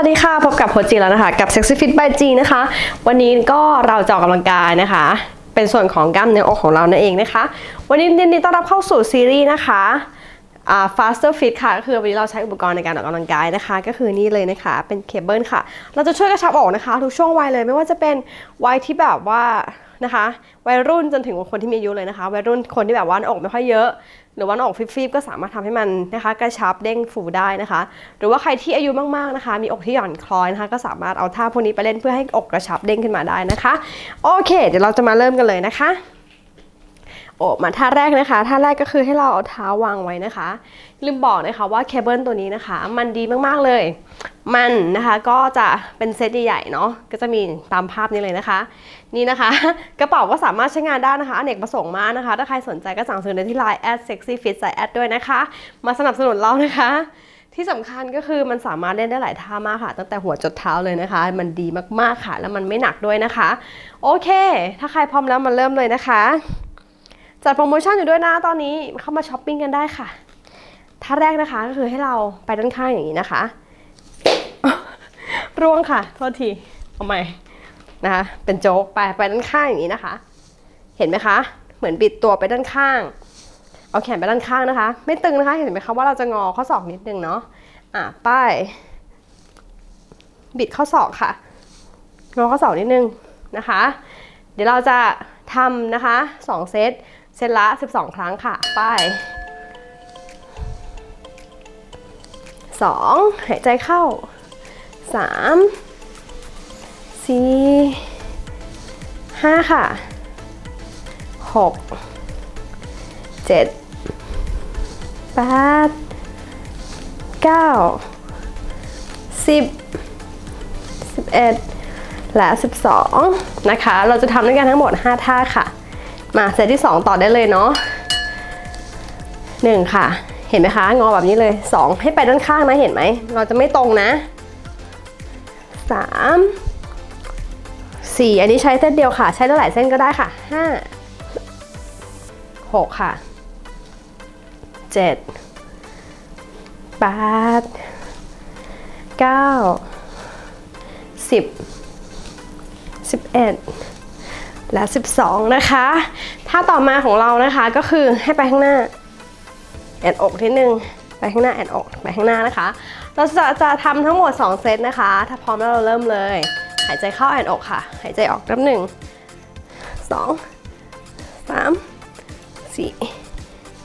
วัสดีค่ะ พบกับโฮจิแล้วนะคะ กับ Sexy Fit by G นะคะ วันนี้ก็เราจะออกกำลังกายนะคะ เป็นส่วนของกล้ามเนื้ออกของเรานั่นเองนะคะ วันนี้ยินดีต้อนรับเข้าสู่ซีรีส์นะคะอ่า faster fit ค่ะก็คือวันนี้เราใช้อุปกรณ์ในการออกกำลังกายนะคะ ก็คือนี่เลยนะคะ เป็นเคเบิลค่ะ เราจะช่วยกระชับอกนะคะ ทุกช่วงวัยเลยไม่ว่าจะเป็นวัยที่แบบว่านะคะ วัยรุ่นจนถึงคนที่มีอายุเลยนะคะ วัยรุ่นคนที่แบบว่าหน้าอกไม่ค่อยเยอะ หรือว่าน้าอกฟิบๆก็สามารถทำให้มันนะคะกระชับเด้งฟูได้นะคะ หรือว่าใครที่อายุมากๆนะคะ มีอกที่หย่อนคล้อยนะคะก็สามารถเอาท่าพวกนี้ไปเล่นเพื่อให้อกกระชับเด้งขึ้นมาได้นะคะ โอเค เดี๋ยวเราจะมาเริ่มกันเลยนะคะ โอ้มาท่าแรกนะคะ ท่าแรกก็คือให้เราเอาเท้าวางไว้นะคะ ลืมบอกนะคะว่าเคเบิลตัวนี้นะคะ มันดีมากๆเลย มันนะคะก็จะเป็นเซตใหญ่ๆเนาะก็จะมีตามภาพนี้เลยนะคะ นี่นะคะ กระเป๋าก็สามารถใช้งานได้นะคะอเนกประสงค์มากนะคะ ถ้าใครสนใจก็สั่งซื้อได้ที่ Line at sexy fit ใส่แอดด้วยนะคะ มาสนับสนุนเรานะคะที่สำคัญก็คือมันสามารถเล่นได้หลายท่ามากค่ะ ตั้งแต่หัวจดเท้าเลยนะคะ มันดีมากๆค่ะ แล้วมันไม่หนักด้วยนะคะ โอเค ถ้าใครพร้อมแล้วมาเริ่มเลยนะคะ จัดโปรโมชั่นอยู่ด้วยนะตอนนี้เข้ามาช้อปปิ้งกันได้ค่ะท่าแรกนะคะก็คือให้เราไปด้านข้างอย่างนี้นะคะ ร่วงค่ะ โทษทีเอาใหม่นะคะเป็นโจ๊กไปไปด้านข้างอย่างนี้นะคะ เห็นไหมคะ เหมือนบิดตัวไปด้านข้าง เอาแขนไปด้านข้างนะคะ ไม่ตึงนะคะ เห็นไหมคะว่าเราจะงอข้อศอกนิดนึงเนาะอะป้ายบิดข้อศอกค่ะงอข้อศอกนิดนึงนะคะ เดี๋ยวเราจะทำนะคะ2เซต เซตละ 12 ครั้งค่ะป้าย2หายใจเข้า 3 4 5 ค่ะ 6 7 8 9 10 11 และ 12 นะคะ เราจะทำด้วยกันทั้งหมด 5 ท่าค่ะ มาเซตที่ 2 ต่อได้เลยเนาะ1ค่ะ เห็นไหมคะ งอแบบนี้เลย 2 ให้ไปด้านข้างนะ เห็นไหม เราจะไม่ตรงนะ 3 4 อันนี้ใช้เส้นเดียวค่ะ ใช้ได้หลายเส้นก็ได้ค่ะ 5 6 ค่ะ 7 8 9 10 11และ 12 นะคะ ถ้าต่อมาของเรานะคะก็คือให้ไปข้างหน้า แอนอกทีนึง ไปข้างหน้าแอนอกไปข้างหน้านะคะ เราจะจะทำทั้งหมด 2 เซตนะคะ ถ้าพร้อมแล้วเราเริ่มเลย หายใจเข้าแอนอกค่ะ หายใจออกนับหนึ่งสองสามสี่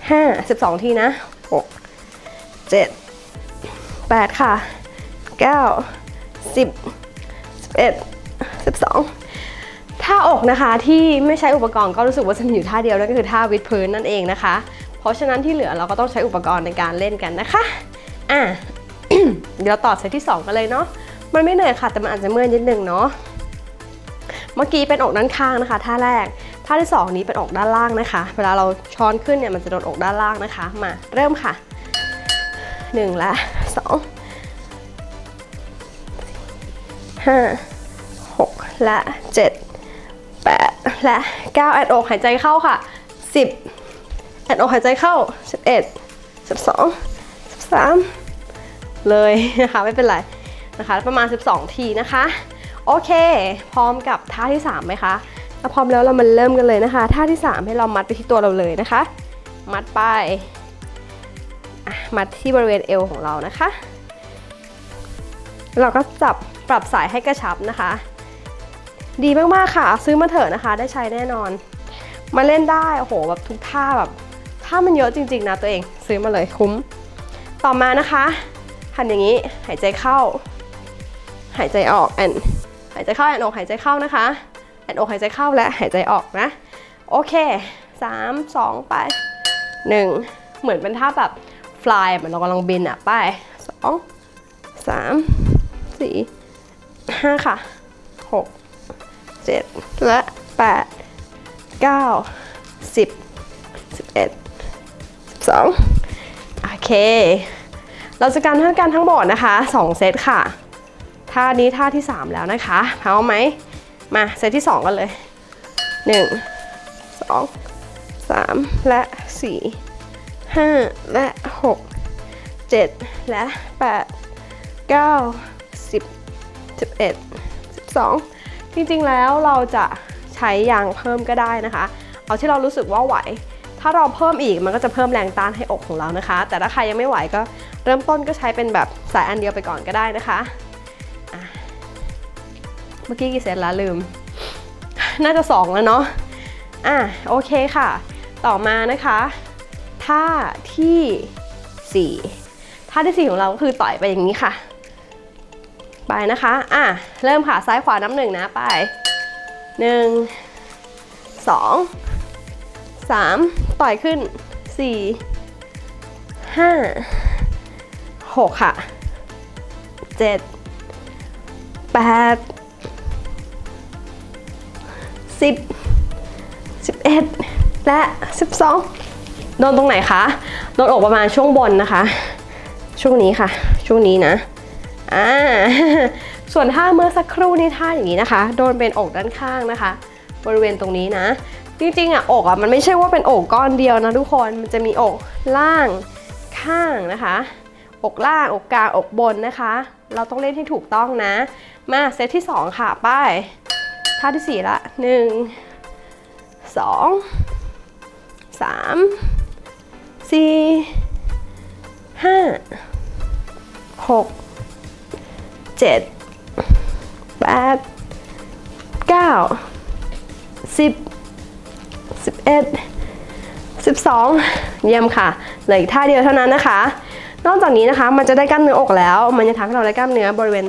ห้าสิบสองทีนะหกเจ็ดแปดค่ะเก้าสิบสิบเอ็ดสิบสอง ท่าอกนะคะที่ไม่ใช้อุปกรณ์ก็รู้สึกว่าจะมีอยู่ท่าเดียวนั่นก็คือท่าวิดพื้นนั่นเองนะคะ เพราะฉะนั้นที่เหลือเราก็ต้องใช้อุปกรณ์ในการเล่นกันนะคะอะเดี๋ยวต่อเซตที่ 2 กันเลยเนาะมันไม่เหนื่อยค่ะแต่มันอาจจะเมื่อยนิดนึงเนาะเมื่อกี้เป็นอกด้านข้างนะคะ ท่าแรกท่าที่ 2 นี้เป็นอกด้านล่างนะคะ เวลาเราช้อนขึ้นเนี่ยมันจะโดนอกด้านล่างนะคะ มาเริ่มค่ะ 1 และ 2 5 6 และ 7 8 และ 9 แอดอกหายใจเข้าค่ะ 10 แอดอกหายใจเข้า 11 12 13 เลยนะคะ ไม่เป็นไรนะคะ ประมาณ 12 ทีนะคะ โอเค พร้อมกับท่าที่ 3 ไหมคะถ้าพร้อมแล้วเรามาเริ่มกันเลยนะคะ ท่าที่ 3 ให้เรามัดไปที่ตัวเราเลยนะคะ มัดไป มัดที่บริเวณเอวของเรานะคะ เราก็จับปรับสายให้กระชับนะคะ ดีมากๆค่ะ ซื้อมาเถอะนะคะ ได้ใช้แน่นอน มาเล่นได้ โอ้โห แบบทุกท่าแบบท่ามันเยอะจริง ๆ นะตัวเอง ซื้อมาเลยคุ้ม ต่อมานะคะหันอย่างนี้ หายใจเข้า หายใจออกแอนหายใจเข้าแอนออกหายใจเข้านะคะแอนออกหายใจเข้าและหายใจออกนะ โอเค 3 2 ไป 1 เหมือนเป็นท่าแบบฟลายเหมือนเรากำลังบินอะไป 2 3 4 5 ค่ะ 6 7 และ 8 9 10 11 12 โอเค เราจะการท่าการทั้งหมดนะคะ 2 เซตค่ะ ท่านี้ท่าที่ 3 แล้วนะคะพร้อมไหม มาเซตที่ 2 กันเลย 1 2 3 และ 4 5 และ 6 7 และ 8 9 10 11 12 จริงๆแล้วเราจะใช้ยางเพิ่มก็ได้นะคะ เอาที่เรารู้สึกว่าไหว ถ้าเราเพิ่มอีกมันก็จะเพิ่มแรงต้านให้อกของเรานะคะ แต่ถ้าใครยังไม่ไหวก็เริ่มต้นก็ใช้เป็นแบบสายอันเดียวไปก่อนก็ได้นะคะ เมื่อกี้กี่เซตละลืม น่าจะ 2 แล้วเนาะอะโอเคค่ะ ต่อมานะคะท่าที่ 4ท่าที่ 4 ของเราก็คือต่อยไปอย่างนี้ค่ะ ไปนะคะ อะ เริ่มค่ะ ซ้ายขวาน้ำหนึ่งนะ ไปหนึ่งสองสามต่อยขึ้นสี่ห้าหกค่ะเจ็ดแปดสิบสิบเอ็ดและสิบสองโดนตรงไหนคะ โดนอกประมาณช่วงบนนะคะ ช่วงนี้ค่ะ ช่วงนี้นะ อ่าส่วนท่าเมื่อสักครู่นี้ท่าอย่างนี้นะคะ โดนเป็นอกด้านข้างนะคะ บริเวณตรงนี้นะ จริงๆอะอกอะมันไม่ใช่ว่าเป็นอกก้อนเดียวนะทุกคนมันจะมีอกล่างข้างนะคะ อกล่างอกกลางอกบนนะคะ เราต้องเล่นให้ถูกต้องนะ มาเซตที่ 2 ค่ะป้ายท่าที่ 4 ละ 1 2 3 4 5 6 เจ็ดแปดเก้าสิบสิบเอ็ดสิบสองเยี่ยมค่ะเหลืออีกท่าเดียวเท่านั้นนะคะ นอกจากนี้นะคะมันจะได้กล้ามเนื้ออกแล้ว มันจะทำให้เราได้กล้ามเนื้อบริเวณ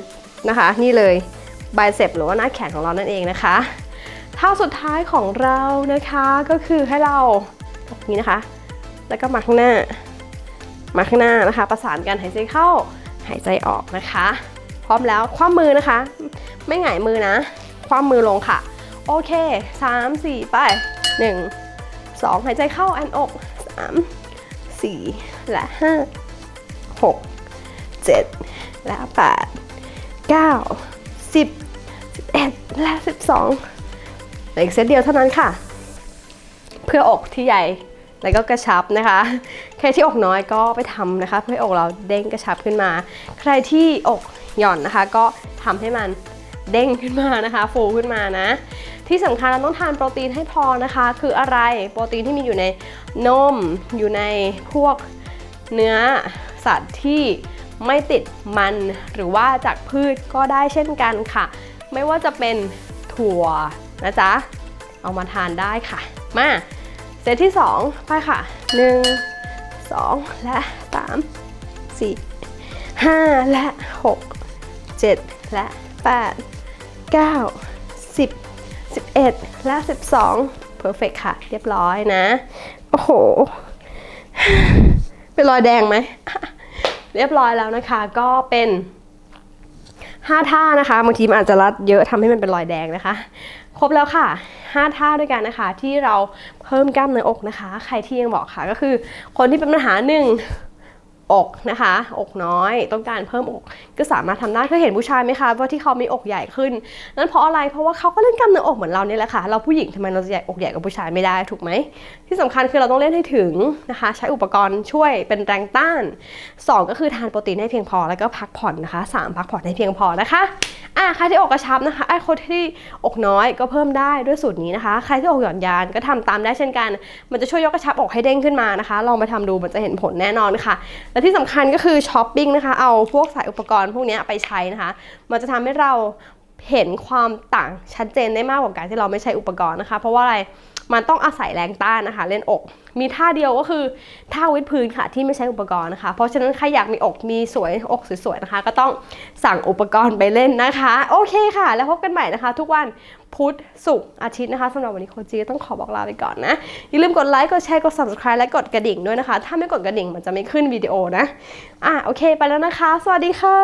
นะคะ นี่เลยไบเซปหรือว่าหน้าแขนของเรานั่นเองนะคะท่าสุดท้ายของเรานะคะก็คือให้เราตรงนี้นะคะ แล้วก็มาข้างหน้า มาข้างหน้านะคะ ประสานกันหายใจเข้าหายใจออกนะคะ พร้อมแล้วคว่ำมือนะคะ ไม่หงายมือนะ คว่ำมือลงค่ะ โอเค 3 4 ไป 1 2 หายใจเข้าอันอก 3 4 และ 5 6 7 และ 8 9 10 11 และ 12เหลืออีกเซตเดียวเท่านั้นค่ะ เพื่ออกที่ใหญ่แล้วก็กระชับนะคะ ใครที่อกน้อยก็ไปทำนะคะ เพื่อให้อกเราเด้งกระชับขึ้นมา ใครที่อก หย่อนนะคะ ก็ทำให้มันเด้งขึ้นมานะคะ ฟูขึ้นมานะ ที่สำคัญเราต้องทานโปรตีนให้พอนะคะ คืออะไรโปรตีนที่มีอยู่ในนมอยู่ในพวกเนื้อสัตว์ที่ไม่ติดมันหรือว่าจากพืชก็ได้เช่นกันค่ะ ไม่ว่าจะเป็นถั่วนะจ๊ะ เอามาทานได้ค่ะ มาเซตที่ 2 ไปค่ะ 1 2 และ 3 4 5 และ 6 7 และ 8 9 10 11 และ 12 perfect ค่ะ เรียบร้อยนะ โอ้โห เป็นรอยแดงไหม เรียบร้อยแล้วนะคะ ก็เป็น5ท่านะคะบางทีมันอาจจะรัดเยอะทำให้มันเป็นรอยแดงนะคะ ครบแล้วค่ะ 5 ท่าด้วยกันนะคะ ที่เราเพิ่มกล้ามเนื้ออกนะคะ ใครที่ยังบอกค่ะก็คือ คนที่เป็นปัญหาหนึ่ง อกนะคะ อกน้อยต้องการเพิ่มอก ก็สามารถทำได้เคยเห็นผู้ชายไหมคะว่าที่เขามีอกใหญ่ขึ้น นั่นเพราะอะไรเพราะว่าเขาก็เล่นกล้ามเนื้ออกเหมือนเราเนี่ยแหละค่ะ เราผู้หญิงทำไมเราจะใหญ่อกใหญ่กับผู้ชายไม่ได้ถูกไหม ที่สำคัญคือเราต้องเล่นให้ถึงนะคะ ใช้อุปกรณ์ช่วยเป็นแรงต้าน 2 ก็คือทานโปรตีนให้เพียงพอแล้วก็พักผ่อนนะคะ 3 พักผ่อนให้เพียงพอนะคะอะใครที่อกกระชับนะคะไอ้คนที่อกน้อยก็เพิ่มได้ด้วยสูตรนี้นะคะ ใครที่อกหย่อนยานก็ทำตามได้เช่นกัน มันจะช่วยยกกระชับอกให้เด้งขึ้นมานะคะ ลองไปทำดูมันจะเห็นผลแน่นอนค่ะและที่สำคัญก็คือช้อปปิ้งนะคะ เอาพวกสายอุปกรณ์พวกนี้ไปใช้นะคะ มันจะทำให้เราเห็นความต่างชัดเจนได้มากกว่าการที่เราไม่ใช้อุปกรณ์นะคะ เพราะว่าอะไร มันต้องอาศัยแรงต้านนะคะ เล่นอก มีท่าเดียวก็คือท่าวิดพื้นค่ะที่ไม่ใช้อุปกรณ์นะคะ เพราะฉะนั้นใครอยากมีอกมีสวยอกสวยๆนะคะ ก็ต้องสั่งอุปกรณ์ไปเล่นนะคะ โอเคค่ะ แล้วพบกันใหม่นะคะ ทุกวันพุธศุกร์อาทิตย์นะคะสำหรับวันนี้โคจีต้องขอบอกลาไปก่อนนะ อย่าลืมกดไลค์กดแชร์กด subscribe และกดกระดิ่งด้วยนะคะ ถ้าไม่กดกระดิ่งมันจะไม่ขึ้นวิดีโอนะอะโอเคไปแล้วนะคะ สวัสดีค่ะ